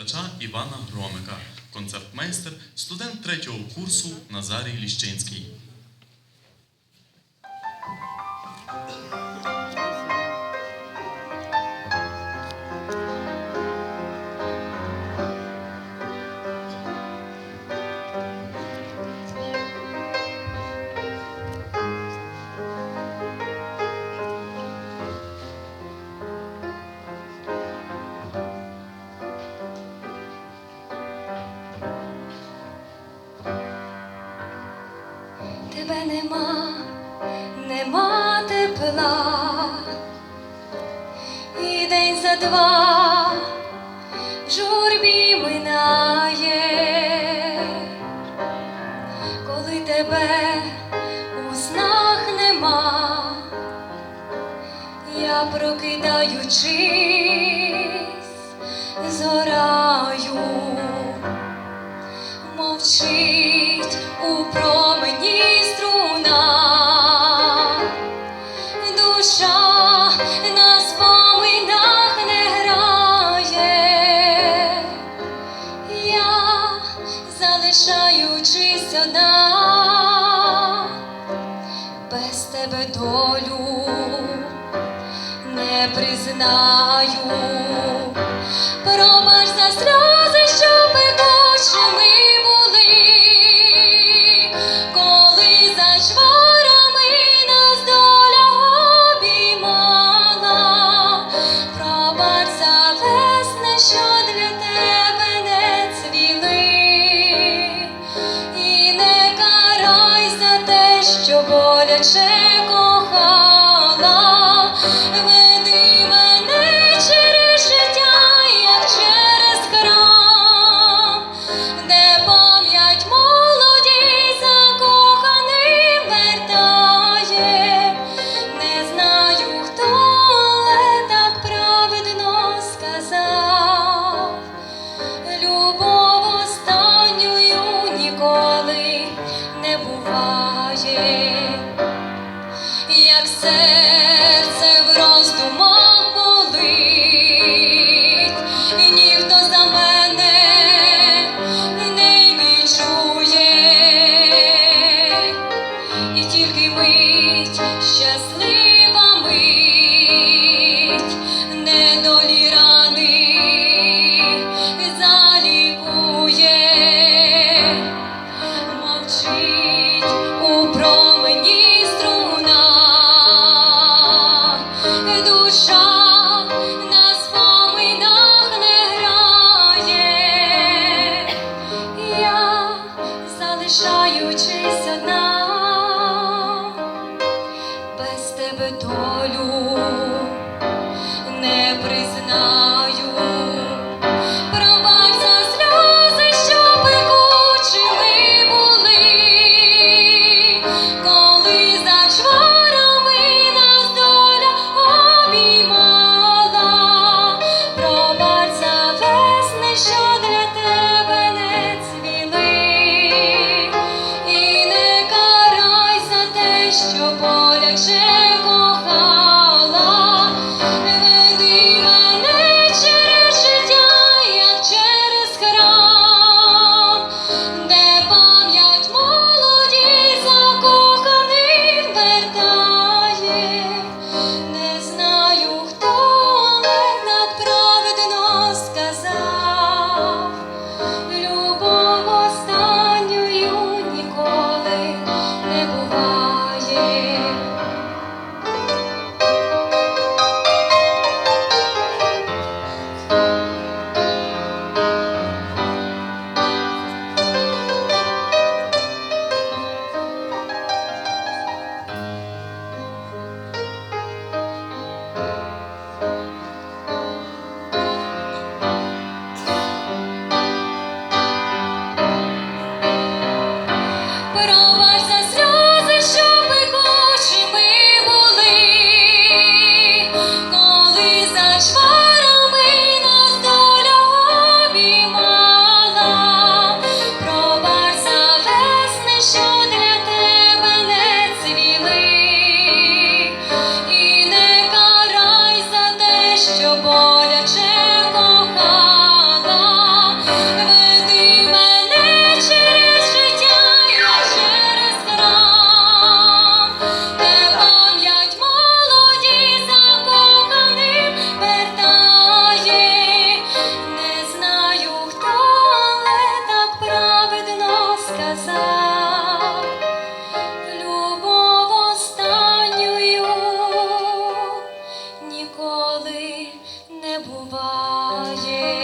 викладача Івана Громика, концертмейстер, студент третього курсу Назарій Ліщинський. Тебе нема, нема тепла, і день за два в журбі минає, коли тебе у снах нема, я прокидаючись, згораю. Мовчить у промені одна, без тебе долю не признаю. Пробач за сльози, що пекучими серце в роздумах болить, і ніхто за мене не відчує, і тільки мить, щаслива мить, недолі рани залікує, мовчить не признаю, пробач за сльози, що пекучими були, коли за. Буває.